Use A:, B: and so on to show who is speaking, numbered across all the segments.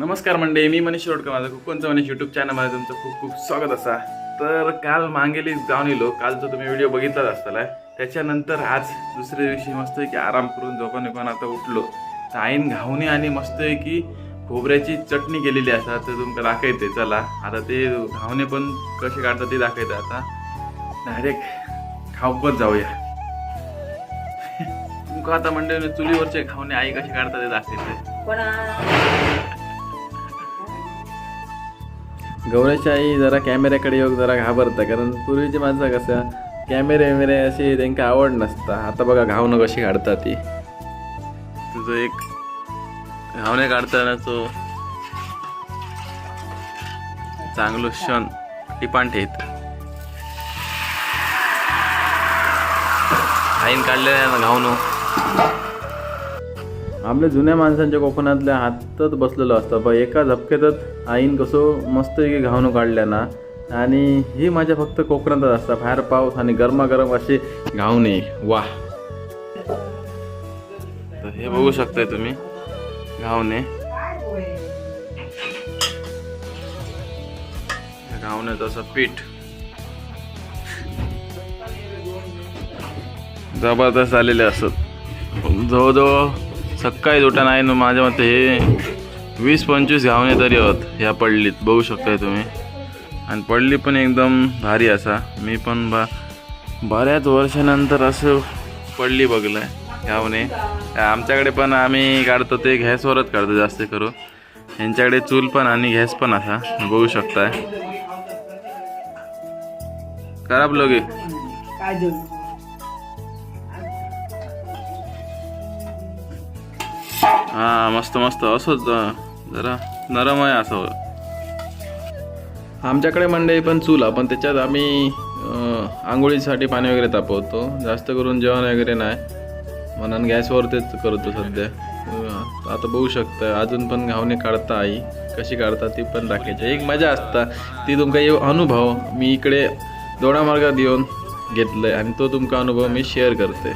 A: नमस्कार मंडळी मी मनीष रोडकर माझं कोकणचं मनीष चॅनल चॅनलमध्ये तुमचं खूप खूप स्वागत असा. तर काल मांगेली जाऊन येलो कालचा तुम्ही व्हिडिओ बघितलाच असताला त्याच्यानंतर आज दुसऱ्या दिवशी मस्त की आराम करून झोपा निघून आता उठलो. तर आईन घावणे आणि मस्त आहे की खोबऱ्याची चटणी केलेली असा तर तुमका दाखवते चला. आता ते घावणे पण कसे काढतात ते दाखवते आता. डायरेक्ट खाऊकच जाऊया. तुमका आता मंडळी चुलीवरचे घावणे आई कसे काढतात ते दाखवते.
B: पण
A: आई जरा कॅमेऱ्याकडे येऊन जरा घाबरता कारण पूर्वीची माणसं कसं कॅमेरे वॅमेरे अशी त्यांना आवड नसता. आता बघा घावणं कशी काढता ती. तुझं एक घावणे काढताना तो चांगलो क्षण टिपाण ठेत आईन काढलेलं आहे ना घावणं. आपल्या जुन्या माणसांच्या कोकणातल्या हातात बसलेलो असतं. पण एका झपक्यातच आईन कसं मस्त घावणं काढल्या ना. आणि हे माझ्या फक्त कोकणातच असतं. बाहेर पाऊस आणि गरमागरम असे घावणे. वा तर हे बघू शकताय तुम्ही. घावणे. घावण्याचं असं पीठ. जबरदस्त आलेले असत. जवळजवळ सकाळी उठा नाही ना माझ्या मते हे वीस पंचवीस घावणे तरी होत ह्या पडलीत. बघू शकताय तुम्ही. आणि पडली पण एकदम भारी असा. मी पण बा बऱ्याच वर्षानंतर असं पडली बघलंय घावणे. आमच्याकडे पण आम्ही काढतो ते गॅसवरच काढतो जास्त करून. यांच्याकडे चूल पण आणि गॅस पण असा. बघू शकताय. खराब लोगे हा मस्त मस्त. असंच जरा नरम आहे असं. आमच्याकडे मंडई पण चूल पण त्याच्यात आम्ही आंघोळीसाठी पाणी वगैरे तापवतो. जास्त करून जेवण वगैरे नाही. म्हणून गॅसवर तेच करतो सध्या. आता बघू शकता अजून पण घावणे काढता आई. कशी काढता ती पण दाखवायची. एक मजा असता. ती तुमका येऊ अनुभव. मी इकडे दोडा मार्गात येऊन घेतलंय आणि तो तुमका अनुभव मी शेअर करते.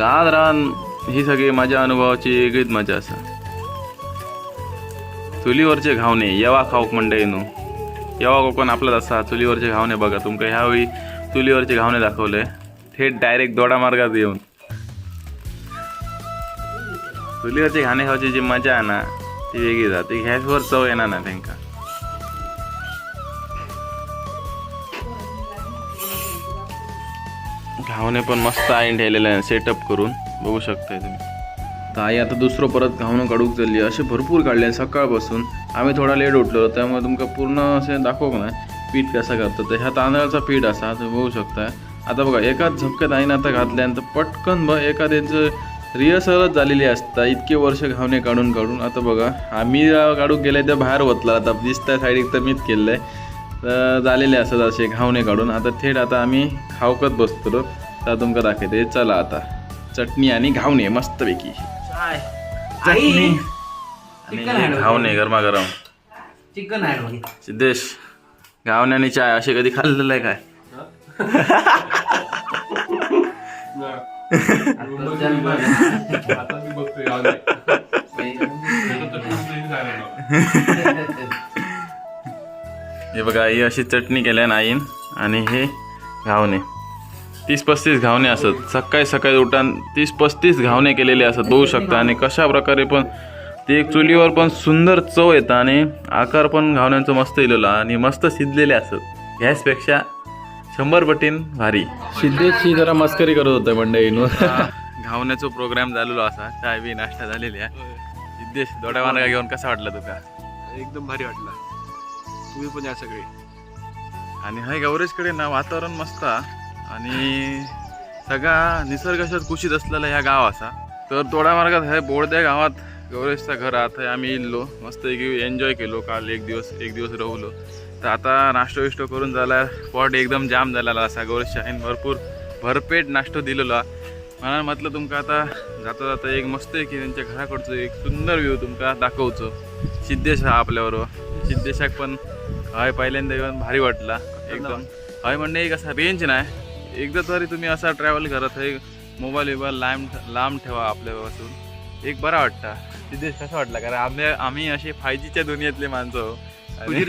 A: राहत रान ही सगळी माझ्या अनुभवाची वेगळीच मजा असा. चुलीवरचे घावणे येवा खाऊक मंडळी न्हू येवा कोकण आपलाच असा चुलीवरचे घावणे बघा तुमका ह्यावेळी चुलीवरचे घावणे दाखवले. थेट डायरेक्ट दोडा मार्गात येऊन. चुलीवरचे घाणे खायची जी मजा आहे ना ती वेगळी जाते. गॅसवर चव येणार ना त्यांना घावणे पण मस्त आईन ठेवलेलं आहे. सेटअप करून. बघू शकताय तुम्ही. तर आई आता दुसरं परत घावणं काढूक चालली असे भरपूर काढले सकाळपासून. आम्ही थोडा लेट उठलो. त्यामुळे तुमका पूर्ण असे दाखवक नाही? पीठ कसं करतं तर ह्या तांदळाचा पीठ असा. तुम्ही बघू शकताय. आता बघा एकाच झपक्यात आईनं आता घातल्यानंतर पटकन ब एका त्यांचं रिहर्सलच झालेली असता. इतके वर्ष घावणे काढून काढून. आता बघा आम्ही काढूक गेले ते बाहेर वतला आता दिसताय साईड तर मीच केलं आहे तर झालेले असत असे घावणे काढून. आता थेट आता आम्ही खावकत बसतो तर तुमका दाखवते. चला आता. चटणी आणि घावणे मस्तपैकी. चटणी
B: चिकन
A: आणि
B: आहे
A: घावणे गरमागरम.
B: चिकन आहे
A: सिद्धेश घावणे आणि चाय असे कधी खाल्लेलं आहे काय? हे बघा ही अशी चटणी केल्या ना आईन. आणि हे घावणे. तीस पस्तीस घावणे असत. सकाळी सकाळी उठान तीस पस्तीस घावणे केलेले असत. बघू शकता. आणि कशा प्रकारे पण ते एक चुलीवर पण सुंदर चव येतं आणि आकार पण घावण्यांचं मस्त इलेला आणि मस्त शिजलेले असत. गॅसपेक्षा शंभर पटीन भारी. सिद्धेशची जरा मस्करी करत होतं मंडळीनं घावण्याचा प्रोग्राम झालेलो असा. चाय बी नाश्ता झालेली आहे. सिद्धेश दोड्या मार्गा घेऊन कसा वाटला तुका?
C: एकदम भारी वाटला. तुम्ही पण या सगळे.
A: आणि हाय गौरेशकडे ना वातावरण मस्त आणि सगळा निसर्गाशात कुशीत असलेला ह्या गाव असा. तर तोडा मार्गात हे बोडद्या गावात गौरेशचा घर आता आम्ही इल्लो. मस्त एन्जॉय केलो काल एक दिवस एक दिवस राहुलो. तर आता नाश्तो विष्टो करून झाला. पॉट एकदम जाम झालेला असा. गौरेशच्या आईन भरपूर भरपेट नाश्तो दिलेला. मला म्हटलं तुमका आता जाता जाता एक मस्त आहे की त्यांच्या घराकडचं एक सुंदर व्ह्यू तुमका दाखवचो सिद्धेश हा आपल्याबरोबर. सिद्धेशाक पण हय पहिल्यांदा येऊन भारी वाटला एकदम. हय म्हणजे कसा रेंज नाही. एकदा तरी तुम्ही असा ट्रॅव्हल करत आहे मोबाईल बिबाईल लांब लांब ठेवा आपल्यापासून. एक बरा वाटतं. सिद्धेश कसा वाटला? कारण आम्ही आम्ही असे फाय जीच्या दुनियेतले माणसं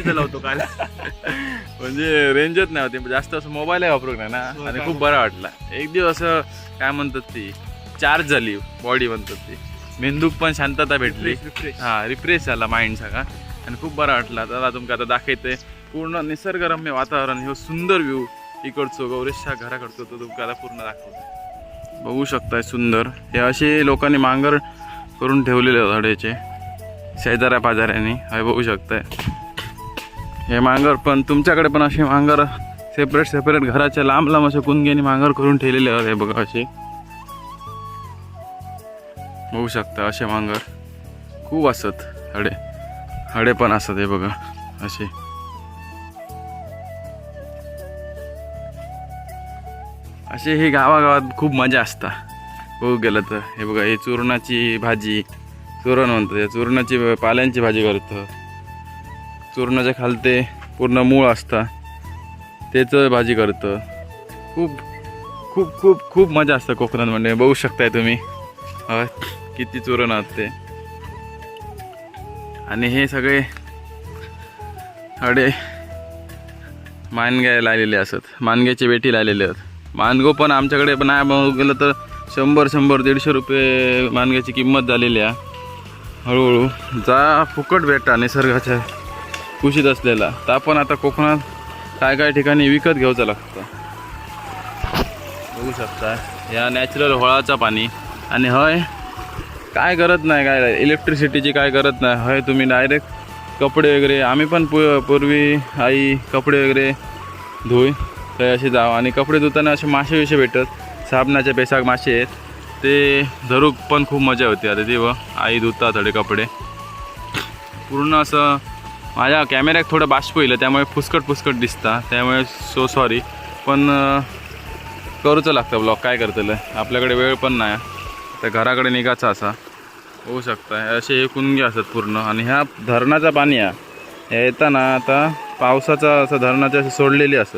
C: चलावतो काल.
A: म्हणजे रेंजच नाही होती. जास्त असं मोबाईल वापरू नाही ना.
C: हो,
A: आणि खूप बरं वाटला. एक दिवस असं काय म्हणतात ती चार्ज झाली बॉडी म्हणतात ती. मेंदूक पण शांतता भेटली. हा रिफ्रेश झाला माइंड सगळा. आणि खूप बरा वाटला. दादा तुमका आता दाखवते पूर्ण निसर्गरम्य वातावरण हे सुंदर व्ह्यू इकडचो गौरेशच्या घराकडचो तो तुमका आता पूर्ण दाखवतो बघू शकताय सुंदर. हे असे लोकांनी मांगर करून ठेवलेले झाडेचे. शेजाऱ्या पाजाऱ्यांनी. हे बघू शकताय. हे मांगर पण तुमच्याकडे पण असे मांगर सेपरेट सेपरेट घराच्या लांब लांब असे कुंग्याने मांगर करून ठेवलेले आहेत हे बघा असे बघू शकता असे मांगर. खूप असत हडे हडे पण असत हे बघा असे. असे हे गावागावात खूप मजा असता. बघू गेलं तर हे बघा हे चूरणाची भाजी चुरण म्हणतं या चूरणाची पाल्यांची भाजी करतं. चूरणाच्या खालते पूर्ण मूळ असतं त्याचं भाजी करतं. खूप खूप खूप खूप मजा असतं कोकणात म्हणजे बघू शकताय तुम्ही. किती चुरण असते ते. आणि हे सगळे हडे मानग्या लायलेले असत. मानग्याची वेटी लायलेले आहेत. मानगो पण आमच्याकडे पण नाही बघू गेलं तर शंभर शंभर दीडशे रुपये मानग्याची किंमत झालेली आहे. हळूहळू जा फुकट भेटा निसर्गाच्या कुशीत असलेला. तर आपण आता कोकणात काय काय ठिकाणी विकत घ्यायचं लागतं. बघू शकता. या नॅचरल हळाचा पाणी. आणि हय काय करत नाही काय इलेक्ट्रिसिटीची काय करत नाही. हय तुम्ही डायरेक्ट कपडे वगैरे. आम्ही पण पू पूर्वी आई कपडे वगैरे धुई तर असे जावं. आणि कपडे धुताना असे मासे विषय भेटत साबणाचे बेसाक मासे आहेत. ते धरूक पण खूप मजा होती. आता ते व आई धुतात थोडे कपडे. पूर्ण असं माझ्या कॅमेऱ्यात थोडं बाष्प येईल त्यामुळे फुसकट फुसकट दिसता. त्यामुळे सो सॉरी पण करूचं लागतं ब्लॉग काय करतलं? आपल्याकडे वेळ पण नाही. तर घराकडे निघायचा असा. होऊ शकता असे हे कुंगे असतात पूर्ण. आणि ह्या धरणाचा पाणी आहे ह्या येताना आता पावसाचा असं धरणाचे असे सोडलेली असत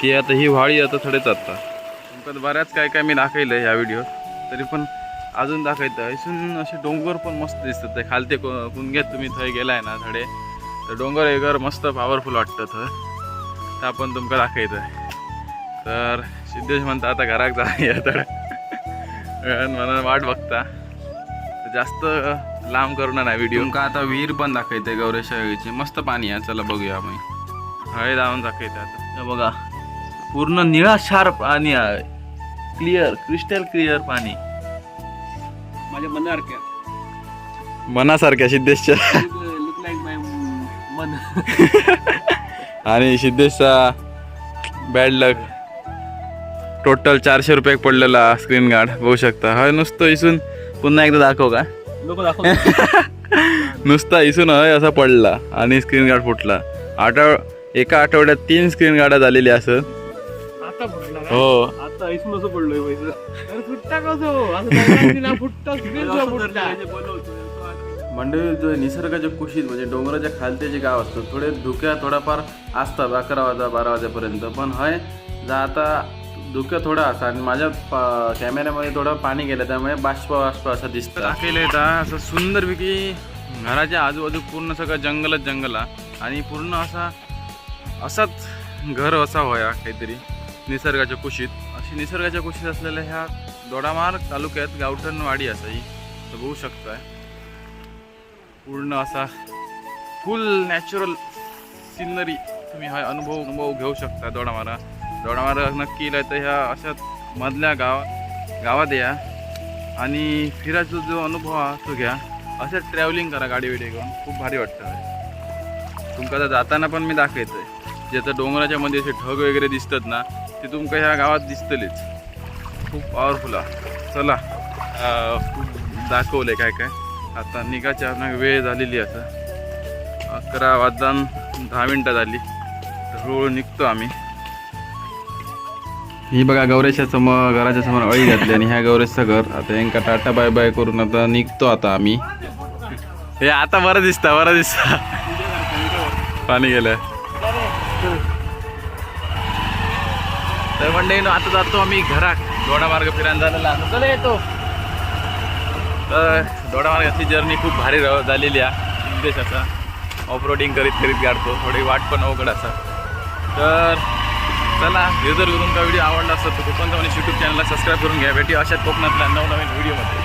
A: की आता ही व्हाळी आता थोडेच आता. तुमका बऱ्याच काय काय मी दाखवलं ह्या व्हिडिओ तरी पण अजून दाखवतं इथून असे डोंगर पण मस्त दिसतात. ते खालते कु कुंग्यात तुम्ही थंय गेलाय ना थोडे तर डोंगर वेगर मस्त पॉवरफुल वाटतं थंय तर आपण तुमका दाखवतं तर सिद्धेश म्हणता आता घराक जा. या तर मला वाट बघता. जास्त लांब करून नाही व्हिडिओ का आता विहीर पण दाखवते गौरेशाची मस्त पाणी आहे. चला बघूया आम्ही. हळे जाऊन दाखवते आता. हे बघा पूर्ण निळाशार पाणी आहे क्लिअर क्रिस्टल क्लिअर पाणी.
C: माझ्या मनासारख्या.
A: मनासारख्या सिद्धेशच्या.
C: लुक लाईक माय मन.
A: आणि सिद्धेशचा बॅड लक टोटल चारशे रुपये पडलेला स्क्रीन गार्ड बघू शकता. हय नुसतं इसून पुन्हा एकदा दाखव का?
C: लोक दाखव
A: नुसता इसून हय असा पडला आणि स्क्रीन गार्ड फुटला. आठव एका आठवड्यात तीन स्क्रीन गार्ड झालेली असत
C: आता फुटला का?
A: हो.
C: आता इथून असं पडलोय
B: असं
A: मंडळी जो निसर्गाच्या कुशीत म्हणजे डोंगराच्या खालते जे गाव असतं थोडे धुक्या थोडाफार असतात अकरा वाजा बारा वाजेपर्यंत. पण हय जा आता धुकं थोडं असा आणि माझ्या कॅमेऱ्यामध्ये थोडं पाणी गेलं त्यामुळे बाष्प बाष्प असं दिसतं. दाखवलं येतं असं सुंदरपैकी घराच्या आजूबाजू पूर्ण सगळं जंगलच जंगल आहे. आणि पूर्ण असा असाच घर असा होया काहीतरी निसर्गाच्या कुशीत. अशी निसर्गाच्या कुशीत असलेल्या ह्या दोडामार तालुक्यात गावठणवाडी असा ही तर बघू शकताय. पूर्ण असा फुल नॅचरल सिनरी तुम्ही हा अनुभव अनुभव घेऊ शकता दोडामारा. दोडामार्ग नक्की इला तर ह्या अशा मधल्या गाव गावात या. आणि फिरायचा जो अनुभव हा तो घ्या. असं ट्रॅव्हलिंग करा गाडी विडी घेऊन. खूप भारी वाटतं. तुमका आता जाताना पण मी दाखवतोय. ज्याचं डोंगराच्या मध्ये असे ढग वगैरे दिसतात ना ते तुमका ह्या गावात दिसतलेच. खूप पॉवरफुल आहे चला दाखवलं आहे दाखवलंय काय काय. आता निघाच्या ना वेळ झालेली आता. अकरा वाजता दहा मिनटं झाली. हळूहळू निघतो आम्ही. ही बघा गौरेशच्या समोर घराच्या समोर अळी घातली आणि ह्या गौरेशचं घर आता यांका टाटा बाय बाय करून आता निघतो आता आम्ही. हे आता बरं दिसता बरं दिसता. पाणी गेलं. तर मंडळी आता जातो आम्ही घरात. दोडा मार्ग फिरायला झालेला चला येतो. तर दोडा मार्गाची जर्नी खूप भारी झालेली आहे. उद्देश असा. ऑफ रोडिंग करीत करीत गाडतो थोडी वाट पण अवघड असा. तर चला हे जर तुमचा व्हिडिओ आवडला असेल तर कोकण जाऊन यूट्यूब चॅनलला सबस्क्राईब करून घ्या. भेटी अशाच कोकणातल्या नवनवीन व्हिडिओमध्ये